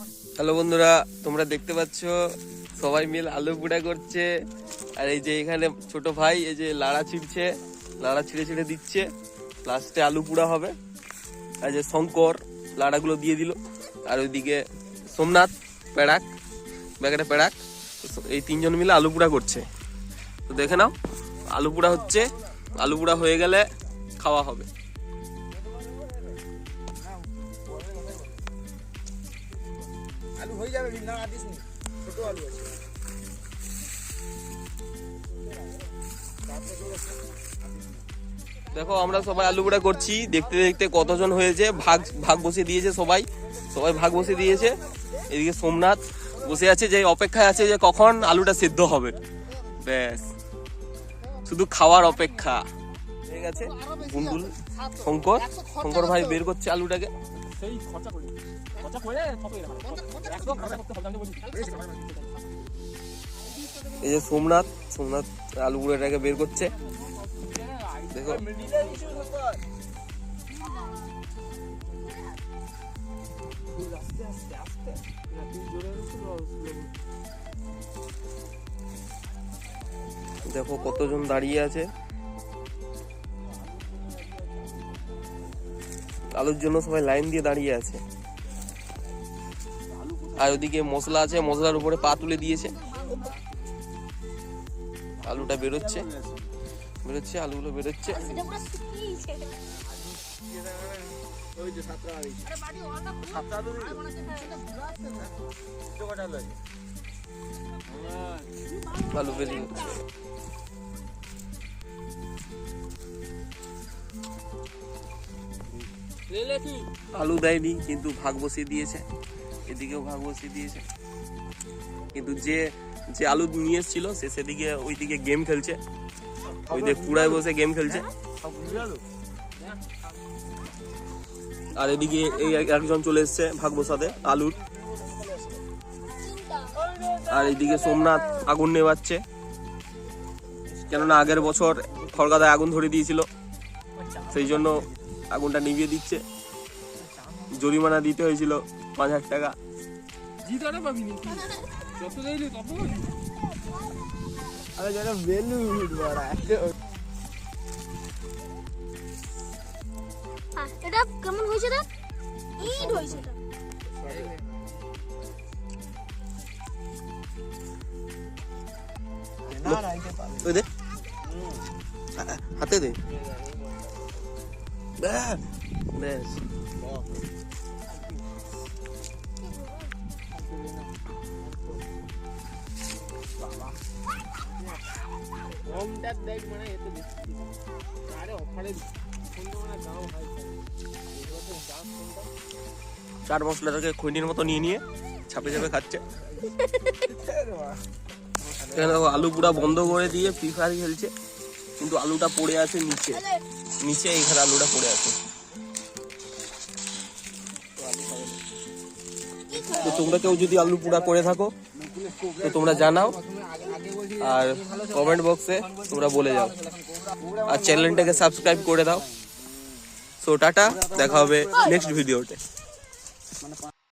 Hello বন্ধুরা, তোমরা দেখতে পাচ্ছ, সবাই মিল আলু পুড়া করছে। আর এই যে এখানে ছোট ভাই, এই যে লাড়া ছিঁড়ছে, লাড়া ছিঁড়ে ছিঁড়ে দিচ্ছে। লাস্টে আলু পুড়া হবে। আর যে শঙ্কর লাড়াগুলো দিয়ে দিল। আর ওইদিকে সোমনাথ পেড়াক, ব্যাগেটে পেড়াক। এই তিনজন মিলে আলু পুড়া করছে। তো দেখে নাও, আলু পুড়া হচ্ছে। আলু পুড়া হয়ে গেলে খাওয়া হবে। আলু হয়ে যাবে ভিন্ন আর দিস ছোট আলু আছে। দেখো আমরা সবাই আলু পোড়া করছি। দেখতে দেখতে কতজন হয়েছে? ভাগ ভাগ বসে দিয়েছে সবাই। সবাই ভাগ বসে দিয়েছে। এদিকে সোমনাথ বসে আছে যে অপেক্ষায় আছে যে কখন আলুটা সিদ্ধ হবে। ব্যাস। শুধু খাওয়ার অপেক্ষা। ঠিক আছে? গুন্ডুল শঙ্কর শঙ্কর ভাই বের করছে আলুটাকে। সেই খরচা এই যে সোমনাথ সোমনাথ আলু পোড়াটাকে বের করছে। দেখো। দেখো কতজন দাঁড়িয়ে আছে। আলুর জন্য সবাই লাইন দিয়ে দাঁড়িয়ে আছে। আর ওদিকে মশলা আছে, মশলার উপরে পা তুলে দিয়েছে। আলুটা বেরোচ্ছে। বেরোচ্ছে, আলুগুলো বেরোচ্ছে। আলু আলু দেয়নি, কিন্তু ভাগ বসিয়ে দিয়েছে। এদিকেও ভাগ বসিয়ে দিয়েছে। কিন্তু যে যে আলু নিয়ে এসেছিল, সে সেদিকে, ওইদিকে গেম খেলছে। ওই পুরায় বসে গেম খেলছে। আর এদিকে এই একজন চলে এসছে ভাগ বসাতে আলুর। আর এইদিকে সোমনাথ আগুন নেবাচ্ছে কেননা আগের বছর খড়গাদায় আগুন ধরে দিয়েছিল। সেই জন্য আগুনটা নিভিয়ে দিচ্ছে। জরিমানা দিতে হয়েছিল। পাঁচ হাজার টাকা। জিতাটা পাবি নি যত দিলি তত পাবি আরে যেন বেলুন বড়া এটা কেমন হয়েছে দেখ ইট হয়েছে এটা ওই দে। হাতে দে। ব্যাস, ব্যাস। কমটা দেখ মানে এত মশলাটাকে খৈনির মতো নিয়ে নিয়ে ছাপে ছাপে খাচ্ছে। এখানে আলু পুরা বন্ধ করে দিয়ে ফ্রি ফায়ার খেলছে, কিন্তু আলুটা পড়ে আছে নিচে। নিচে এখানে আলুটা পড়ে আছে। তো তোমরা কেউ যদি আলু পোড়া করে থাকো, তো তোমরা জানাও। আর কমেন্ট বক্সে তোমরা বলে যাও। আর চ্যানেলটাকে সাবস্ক্রাইব করে দাও। সো টাটা, দেখা হবে নেক্সট ভিডিওতে